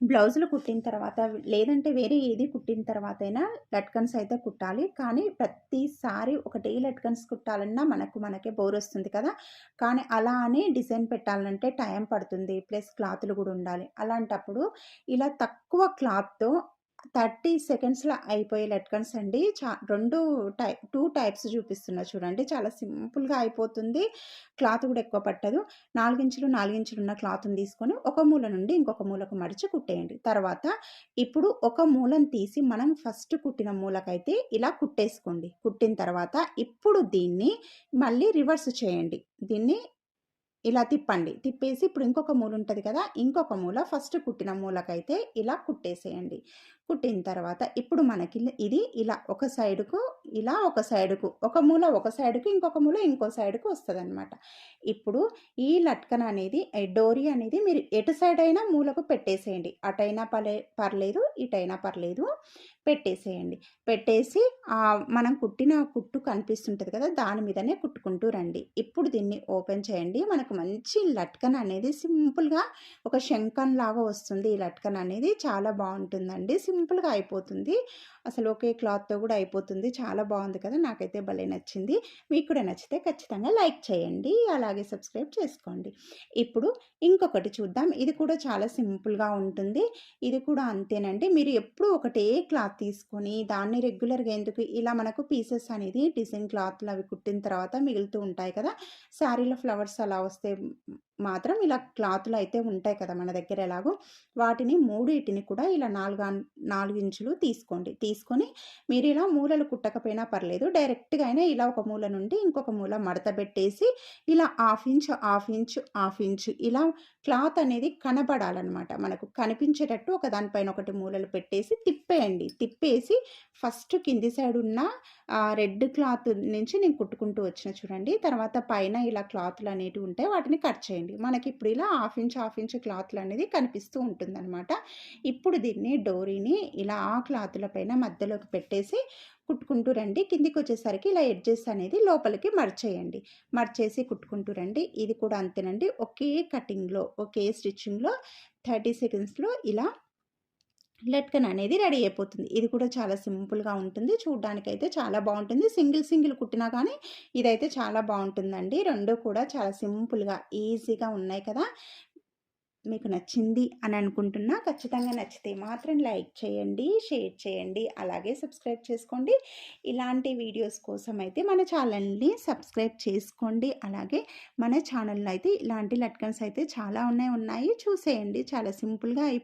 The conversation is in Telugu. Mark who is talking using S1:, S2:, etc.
S1: బ్లౌజులు కుట్టిన తర్వాత లేదంటే వేరే ఏది కుట్టిన తర్వాత అయినా లట్కన్స్ అయితే కుట్టాలి. కానీ ప్రతిసారి ఒకటే లట్కన్స్ కుట్టాలన్నా మనకు మనకే బోర్ వస్తుంది కదా. కానీ అలా అని డిజైన్ పెట్టాలంటే టైం పడుతుంది. ప్లస్ క్లాతులు కూడా ఉండాలి. అలాంటప్పుడు ఇలా తక్కువ క్లాత్తో థర్టీ సెకండ్స్లో అయిపోయే లెట్కన్స్ అండి. చా రెండు టై టూ టైప్స్ చూపిస్తున్నా చూడండి. చాలా సింపుల్గా అయిపోతుంది. క్లాత్ కూడా ఎక్కువ పట్టదు. నాలుగించులు నాలుగించులు ఉన్న క్లాత్ని తీసుకొని ఒక మూల నుండి ఇంకొక మూలకు మడిచి కుట్టేయండి. తర్వాత ఇప్పుడు ఒక మూలను తీసి మనం ఫస్ట్ కుట్టిన మూలకైతే ఇలా కుట్టేసుకోండి. కుట్టిన తర్వాత ఇప్పుడు దీన్ని మళ్ళీ రివర్స్ చేయండి. దీన్ని ఇలా తిప్పండి. తిప్పేసి ఇప్పుడు ఇంకొక మూల ఉంటుంది కదా ఇంకొక మూల ఫస్ట్ కుట్టిన మూలకైతే ఇలా కుట్టేసేయండి. కుట్టిన తర్వాత ఇప్పుడు మనకి ఇది ఇలా ఒక సైడుకు ఇలా ఒక సైడుకు ఒక మూల ఒక సైడుకు ఇంకొక మూల ఇంకో సైడుకు వస్తుంది అనమాట ఇప్పుడు ఈ లట్కన అనేది డోరీ అనేది మీరు ఎటు సైడ్ అయినా మూలకు పెట్టేసేయండి. అటైనా పర్లే పర్లేదు ఇటైనా పర్లేదు పెట్టేసేయండి. పెట్టేసి మనం కుట్టిన కుట్టు కనిపిస్తుంటుంది కదా దాని మీదనే కుట్టుకుంటూ రండి. ఇప్పుడు దీన్ని ఓపెన్ చేయండి. మనకు మంచి లట్కన్ అనేది సింపుల్గా ఒక శంఖం లాగా వస్తుంది. ఈ లట్కన్ అనేది చాలా బాగుంటుందండి. సింపుల్గా అయిపోతుంది. అసలు ఒకే క్లాత్తో కూడా అయిపోతుంది. చాలా చాలా బాగుంది కదా! నాకైతే భలే నచ్చింది. మీకు కూడా నచ్చితే ఖచ్చితంగా లైక్ చేయండి. అలాగే సబ్స్క్రైబ్ చేసుకోండి. ఇప్పుడు ఇంకొకటి చూద్దాం. ఇది కూడా చాలా సింపుల్గా ఉంటుంది. ఇది కూడా అంతేనండి. మీరు ఎప్పుడు ఒకటే క్లాత్ తీసుకొని దాన్ని రెగ్యులర్గా ఎందుకు ఇలా మనకు పీసెస్ అనేది డిజైన్ క్లాత్లు అవి కుట్టిన తర్వాత మిగులుతూ ఉంటాయి కదా! శారీలో ఫ్లవర్స్ అలా వస్తే మాత్రం ఇలా క్లాతులు అయితే ఉంటాయి కదా మన దగ్గర ఎలాగో. వాటిని మూడింటిని కూడా ఇలా నాలుగు నాలుగు ఇంచులు తీసుకోండి. తీసుకొని మీరు ఇలా మూలలు కుట్టకపోయినా పర్లేదు. డైరెక్ట్గా అయినా ఇలా ఒక మూల నుండి ఇంకొక మూల మడత పెట్టేసి ఇలా half inch half inch half inch ఇలా క్లాత్ అనేది కనబడాలన్నమాట. మనకు కనిపించేటట్టు ఒక దానిపైన ఒకటి మూలలు పెట్టేసి తిప్పేయండి. తిప్పేసి ఫస్ట్ కింది సైడ్ ఉన్న రెడ్ క్లాత్ నుంచి నేను కుట్టుకుంటూ వచ్చిన చూడండి. తర్వాత పైన ఇలా క్లాత్లు అనేటివి ఉంటాయి వాటిని కట్ చేయండి. మనకి ఇప్పుడు ఇలా హాఫ్ ఇంచ్ హాఫ్ ఇంచ్ క్లాత్లు అనేది కనిపిస్తూ ఉంటుందన్నమాట. ఇప్పుడు దీన్ని డోరీని ఇలా ఆ క్లాత్ల పైన మధ్యలోకి పెట్టేసి కుట్టుకుంటూ రండి. కిందికి వచ్చేసరికి ఇలా ఎడ్జెస్ అనేది లోపలికి మర్చేయండి. మర్చేసి కుట్టుకుంటూ రండి. ఇది కూడా అంతేనండి. ఒకే కటింగ్లో ఒకే స్టిచ్చింగ్లో థర్టీ సెకండ్స్లో ఇలా లట్కన్ అనేది రెడీ అయిపోతుంది. ఇది కూడా చాలా సింపుల్గా ఉంటుంది. చూడ్డానికైతే చాలా బాగుంటుంది. సింగిల్ సింగిల్ కుట్టినా కానీ ఇదైతే చాలా బాగుంటుందండి. రెండు కూడా చాలా సింపుల్గా ఈజీగా ఉన్నాయి కదా! మీకు నచ్చింది అని అనుకుంటున్నా ఖచ్చితంగా నచ్చితే మాత్రం లైక్ చేయండి షేర్ చేయండి అలాగే సబ్స్క్రైబ్ చేసుకోండి. ఇలాంటి వీడియోస్ కోసం అయితే మన ఛానల్ని సబ్స్క్రైబ్ చేసుకోండి. అలాగే మన ఛానల్లో అయితే ఇలాంటి లట్కన్స్ అయితే చాలా ఉన్నాయి ఉన్నాయి. చూసేయండి. చాలా సింపుల్గా